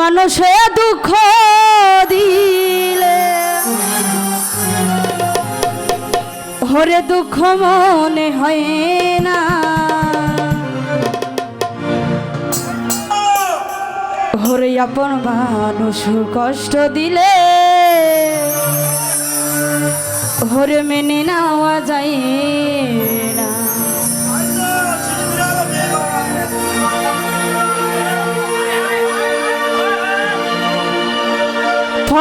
মানুষে দুঃখ দিলে। হরে দুঃখ মনে হয় না। হরে আপন মানুষ কষ্ট দিলে। হরে মেনে নেওয়া যায়।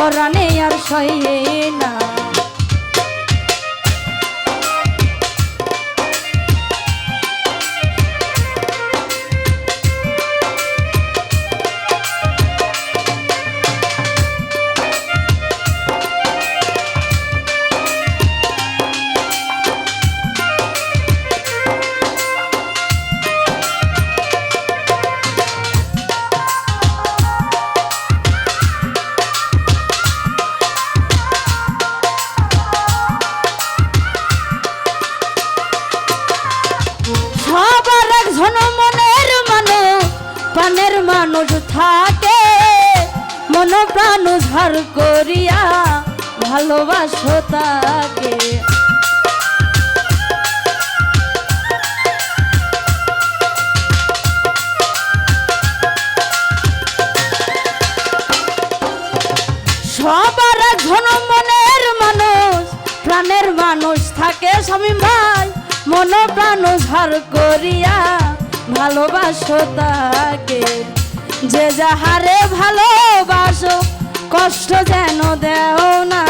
পরাণে আর সয়ে না। থাকে মন প্রাণ ঝাড় করিয়া ভালোবাসো তাকে। সবার একজন মনের মানুষ, প্রাণের মানুষ থাকে স্বামী ভাই। মন প্রাণ ঝাড় করিয়া ভালোবাসো তাকে। যে যাহারে ভালোবাসো, কষ্ট যেন দেও না।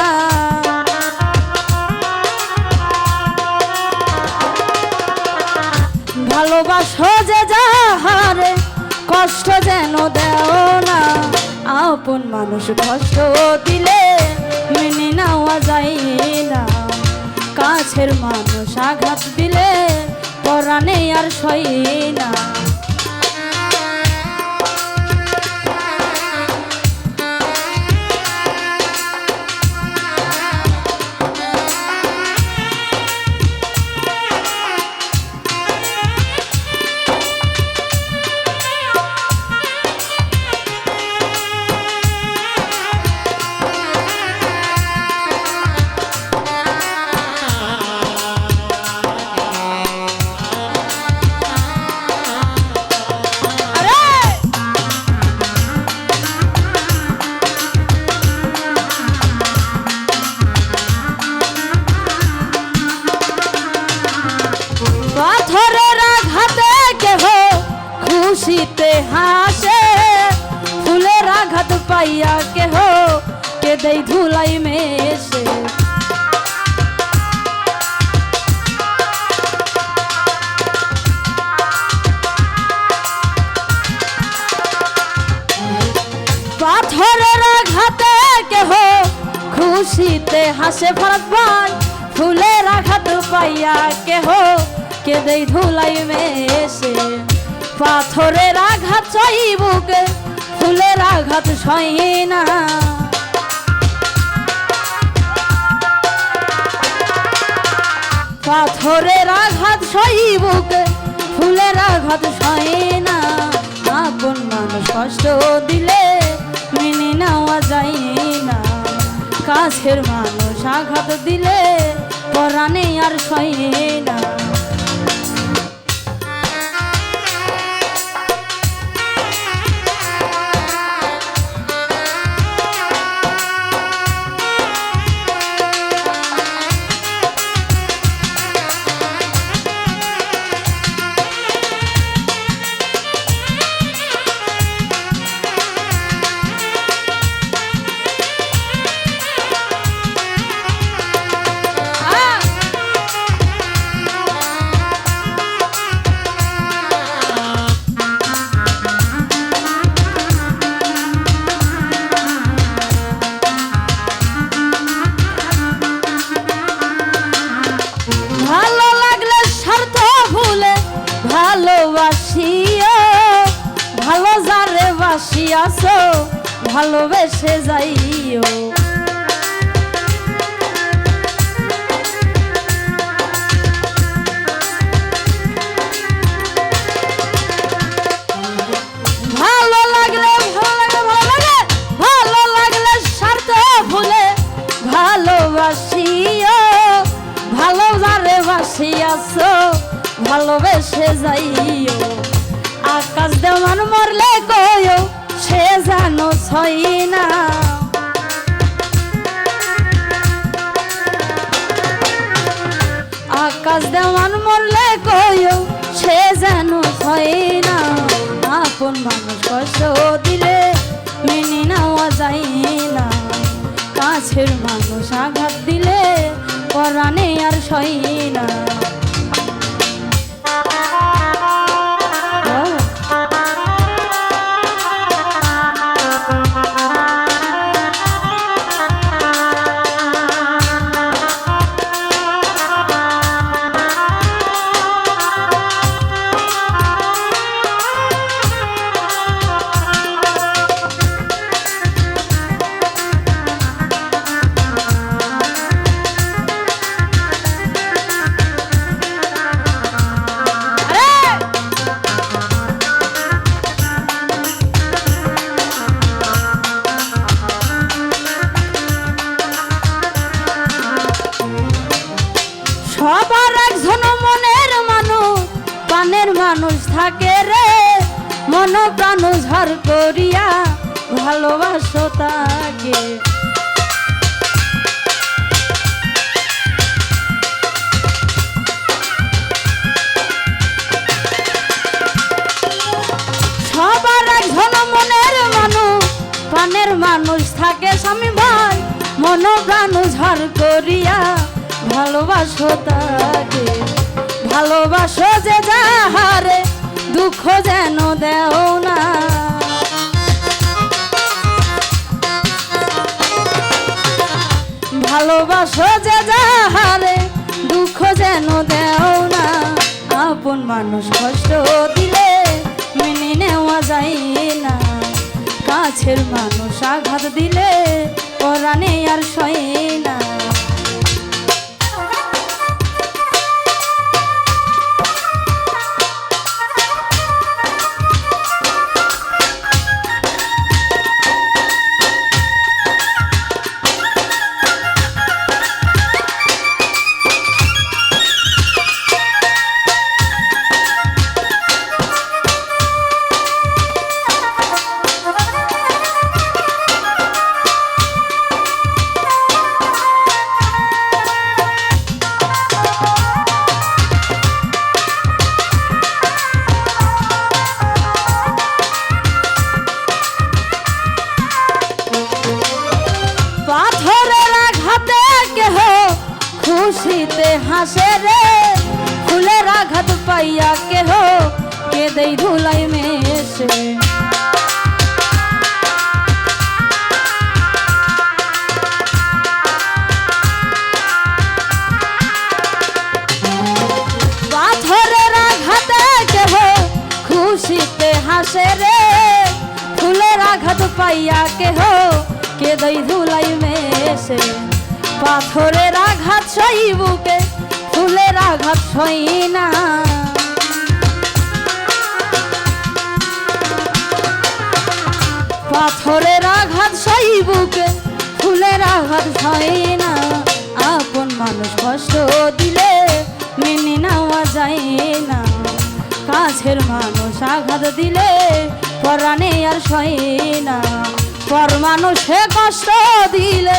ভালোবাসো যে যাহারে, কষ্ট যেন দেও না। আপন মানুষ কষ্ট দিলে মেনে নেওয়া যায় না। কাছের মানুষ আঘাত দিলে পরাণে আর সই না। খুশিতে হাসে, ফুলের আঘাত পাইয়া কেহ কে দেই ধুলাই মেশে। পাথরের আঘাতে কেহ খুশিতে হাসে ভরত ভাই ফুলের আঘাত পাইয়া কেহ কে দেই ধুলাই মেশে। পাথরের আঘাত চাই বুকে, ফুলের আঘাত সই না। পাথরের আঘাত সই বুকে, ফুলের আঘাত সই না। আপন মানুষ কষ্ট দিলে মেনে নেওয়া যায় না। কাছের মানুষ আঘাত দিলে পরাণে আর সয়ে না। ভালোবাসিয়াছ ভালোবেসে যাইও। জানো না আকাশ দেওয়ান মরলে কয়ো সে যেন হয় না আপন মানুষ কষ্ট দিলে মেনে নেওয়া যায় না কাছের মানুষ আঘাত দিলে পরাণে আর সই না মন প্রাণ ঝড় করিয়া ভালোবাসো তাকে। সবার একজন মনের মানুষ, প্রাণের মানুষ থাকে স্বামী ভাই। মন প্রাণ ঝড় করিয়া ভালোবাসো তাকে। ভালোবাসো যে যাহারে দুঃখ যেন দেও না। ভালোবাসো যে যাহারে, দুঃখ যেন দেও না। আপন মানুষ কষ্ট দিলে মেনে নেওয়া যায় না। কাছের মানুষ আঘাত দিলে পরাণে আর সয় না। খুশিতে হাসে রে, ফুলের আঘাত পাইয়া কেহ কেদেই ধুলাই মেশে। খুশিতে হাসে রে, ফুলের আঘাত পাইয়া কেহ কেদই ধুলাই মেশে। পাথরের আঘাত সই বুকে, ফুলের আঘাত সই না। পাথরের আঘাত সই বুকে, ফুলের আঘাত সই না। আপন মানুষ কষ্ট দিলে মেনে নেওয়া যায় না। কাছের মানুষ আঘাত দিলে পরাণে আর সয় না। পর মানুষে কষ্ট দিলে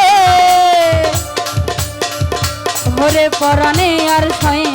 ঘরে পরানে আর সয়